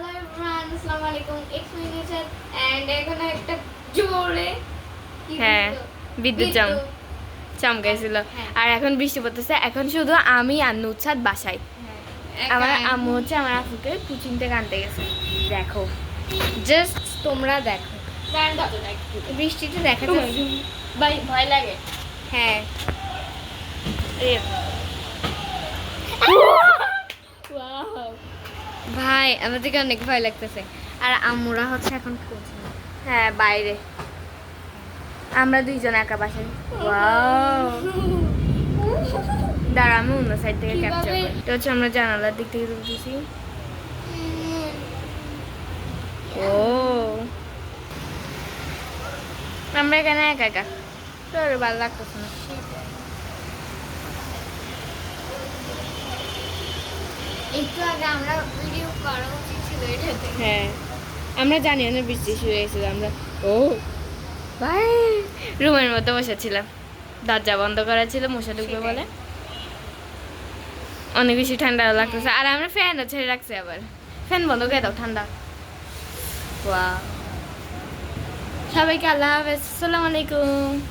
Hello everyone আসসালামু আলাইকুম x miniature and এখন একটা জোরে হ্যাঁ, বিদ্যুৎ চম চমকাইছিল হ্যাঁ। আর এখন বৃষ্টি পড়তেছে। এখন শুধু আমি আর নুচ্ছাদ বাসায়। হ্যাঁ, আমার আম্মু হচ্ছে আমার আপুকে কোচিং থেকে আনতে গেছে। দেখো জাস্ট তোমরা দেখো। বৃষ্টিতে দেখা যাচ্ছে ভয় লাগে। হ্যাঁ। ভাই আমাদেরকে অনেক ভয় লাগতেছে। আর আম্মুরা হচ্ছে এখন হ্যাঁ বাইরে। আমরা দুইজন একা বাসায়। দাঁড়া আমি অন্য সাইড থেকে ক্যাপচার করি। এটা হচ্ছে আমরা জানালার দিক থেকে তুলতেছি ও। আমরা এখানে একা একা। তোর ভালো লাগতেছে না। একটু আগে আমরা ভিডিও করা উচিত ছিল এটাতে। হ্যাঁ আমরা জানি না বৃষ্টি শুরু হয়েছিল আমরা ও ভাই রুমের মধ্যে বসেছিলাম। দরজা বন্ধ করা ছিল মশা ঢুকবে বলে। অনেক বেশি ঠান্ডা লাগতেছে। আর আমরা ফ্যানও ছেড়ে রাখছি আবার। ফ্যান বন্ধ করে দাও ঠান্ডা। সবাইকে আল্লাহ হাফেজ। আসসালামু আলাইকুম।